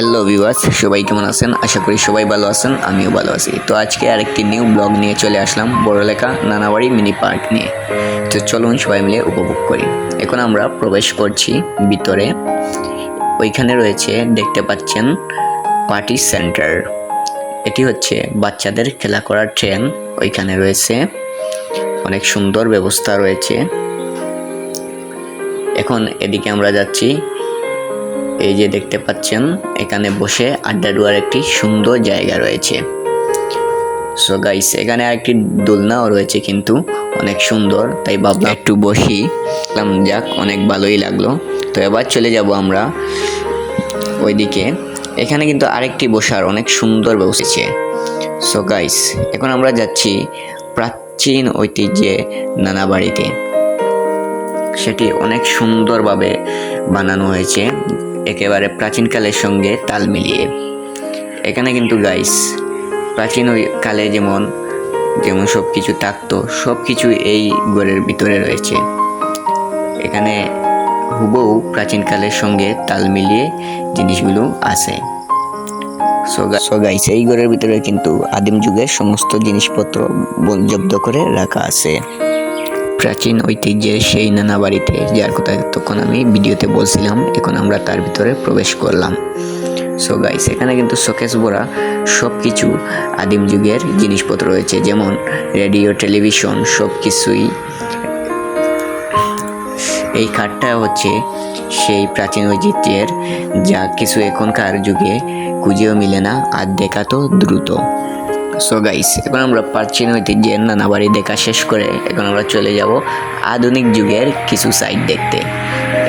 Hello viewers সবাই কেমন আছেন? আশা করি সবাই ভালো আছেন, আমিও ভালো আছি। তো আজকে আরেকটি নিউ ব্লগ নিয়ে চলে আসলাম, বড়লেখা নানাবাড়ি মিনি পার্ক নিয়ে। তো চলুন সবাই মিলে উপভোগ করি। এখন আমরা প্রবেশ করছি ভিতরে। ওইখানে রয়েছে, দেখতে পাচ্ছেন পার্টি সেন্টার এটি হচ্ছে বাচ্চাদের খেলা করার ট্রেন ওইখানে রয়েছে, অনেক সুন্দর ব্যবস্থা রয়েছে। এখন এদিকে আমরা যাচ্ছি এই যে দেখতে পাচ্ছেন, এখানে বসে আড্ডা দেওয়ার একটি সুন্দর জায়গা রয়েছে। সো গাইস এখানে আরেকটি দোলনাও রয়েছে কিন্তু, অনেক সুন্দর। তাই ভাবলাম একটু বসি। যাক, অনেক ভালোই লাগল। তো এবার চলে যাব আমরা ওইদিকে। এখানে কিন্তু আরেকটি বসার অনেক সুন্দর বসেছে সো গাইস এখন আমরা যাচ্ছি প্রাচীন ঐতিহ্যে নানা বাড়িতে। সেটি অনেক সুন্দরভাবে বানানো হয়েছে। একেবারে প্রাচীনকালের সঙ্গে তাল মিলিয়ে। এখানে কিন্তু গাইস প্রাচীন কালে যেমন যেমন সব কিছু থাকতো সব কিছু এই ঘরের ভিতরে রয়েছে। এখানে হুবহু প্রাচীনকালের সঙ্গে তাল মিলিয়ে জিনিসগুলো আছে। সো গাইস এই ঘরের ভিতরে কিন্তু আদিম যুগের সমস্ত জিনিসপত্র জব্দ করে রাখা আছে। প্রাচীন ঐতিহ্যের সেই নানা বাড়িতে, যার কথা তখন আমি ভিডিওতে বলছিলাম, এখন আমরা তার ভিতরে প্রবেশ করলাম। সো গাইস এখানে কিন্তু শোকেস ভরা সব কিছু আদিম যুগের জিনিসপত্র রয়েছে, যেমন রেডিও, টেলিভিশন সব কিছুই এই কাঠটা হচ্ছে সেই প্রাচীন ঐতিহ্যের, যা কিছু এখনকার যুগে খুঁজেও মিলে না, আর দেখা তো দ্রুত। সো গাইস এখন আমরা প্রাচীন ঐতিহ্যের নানা বাড়ি দেখা শেষ করে, এখন আমরা চলে যাব আধুনিক যুগের কিছু সাইট দেখতে।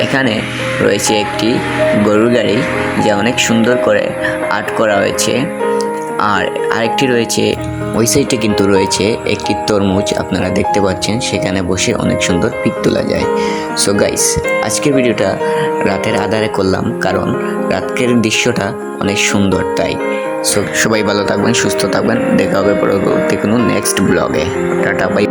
এখানে রয়েছে একটি গরুর গাড়ি, যা অনেক সুন্দর করে আর্ট করা হয়েছে। আর আরেকটি রয়েছে, ওই সাইডে কিন্তু রয়েছে একটি তরমুজ, আপনারা দেখতে পাচ্ছেন, সেখানে বসে অনেক সুন্দর পিক তোলা যায়। সো গাইস আজকের ভিডিওটা রাতের আধারে করলাম, কারণ রাতের দৃশ্যটা অনেক সুন্দর, তাই সো সবাই ভালো থাকবেন সুস্থ থাকবেন। দেখা হবে পরবর্তী কোনো নেক্সট ব্লগে টাটা বাই